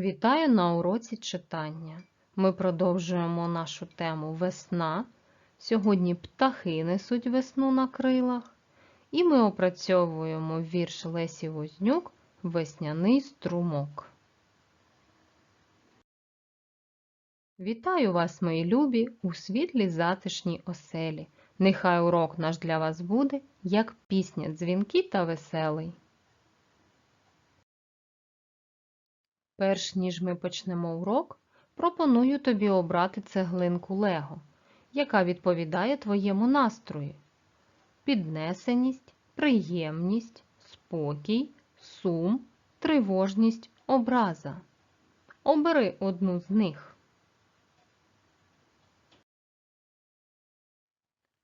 Вітаю на уроці читання. Ми продовжуємо нашу тему Весна. Сьогодні птахи несуть весну на крилах. І ми опрацьовуємо вірш Лесі Вознюк Весняний струмок. Вітаю вас, мої любі, у світлій затишній оселі. Нехай урок наш для вас буде, як пісня, дзвінкий та веселий. Перш ніж ми почнемо урок, пропоную тобі обрати цеглинку Лего, яка відповідає твоєму настрою. Піднесеність, приємність, спокій, сум, тривожність, образа. Обери одну з них.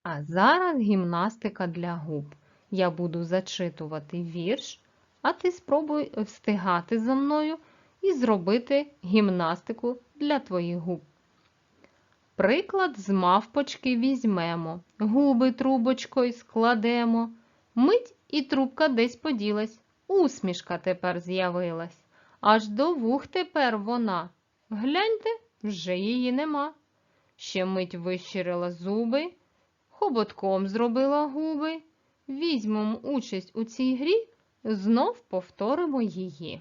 А зараз гімнастика для губ. Я буду зачитувати вірш, а ти спробуй встигати за мною і зробити гімнастику для твоїх губ. Приклад з мавпочки візьмемо, губи трубочкою складемо. Мить і трубка десь поділась, усмішка тепер з'явилась. Аж до вух тепер вона. Гляньте, вже її нема. Ще мить вищирила зуби, хоботком зробила губи. Візьмемо участь у цій грі, знов повторимо її.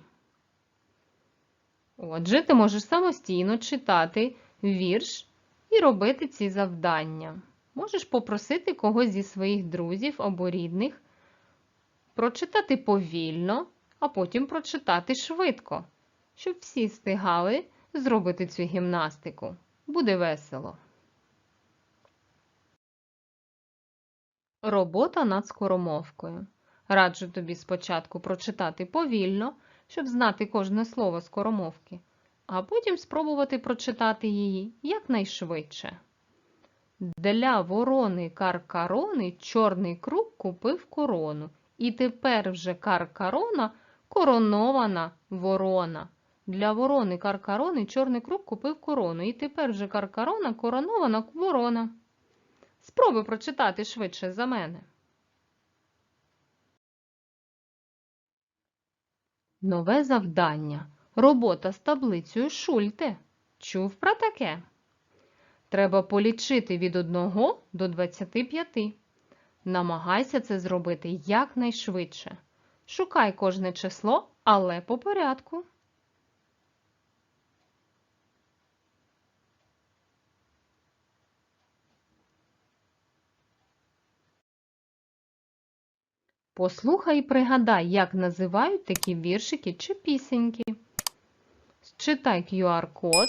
Отже, ти можеш самостійно читати вірш і робити ці завдання. Можеш попросити когось зі своїх друзів або рідних прочитати повільно, а потім прочитати швидко, щоб всі встигали зробити цю гімнастику. Буде весело. Робота над скоромовкою. Раджу тобі спочатку прочитати повільно, щоб знати кожне слово скоромовки, а потім спробувати прочитати її якнайшвидше. Для ворони каркарони чорний круг купив корону, і тепер вже каркарона коронована ворона. Для ворони каркарони чорний круг купив корону, і тепер вже каркарона коронована ворона. Спробуй прочитати швидше за мене. Нове завдання. Робота з таблицею Шульте. Чув про таке? Треба полічити від 1 до 25. Намагайся це зробити якнайшвидше. Шукай кожне число, але по порядку. Послухай і пригадай, як називають такі віршики чи пісеньки. Читай QR-код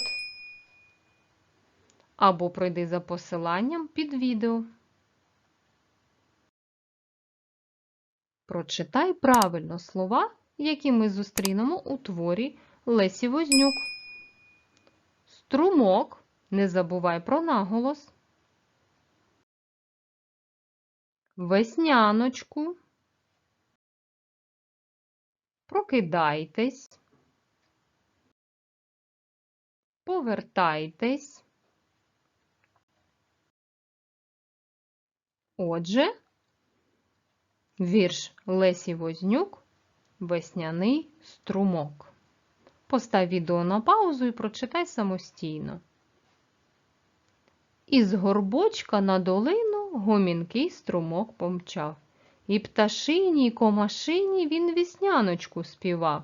або пройди за посиланням під відео. Прочитай правильно слова, які ми зустрінемо у творі Лесі Вознюк. Струмок. Не забувай про наголос. Весняночку. Прокидайтесь. Повертайтесь. Отже, вірш Лесі Вознюк Весняний струмок. Постав відео на паузу і прочитай самостійно. Із горбочка на долину гомінкий струмок помчав. І пташині, і комашині він вісняночку співав.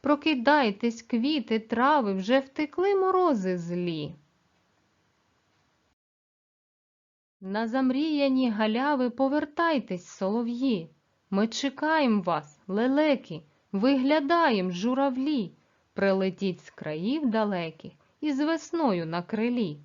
Прокидайтесь, квіти, трави, вже втекли морози злі. На замріяні галяви повертайтесь, солов'ї. Ми чекаємо вас, лелеки, виглядаєм журавлі. Прилетіть з країв далеких і з весною на крилі.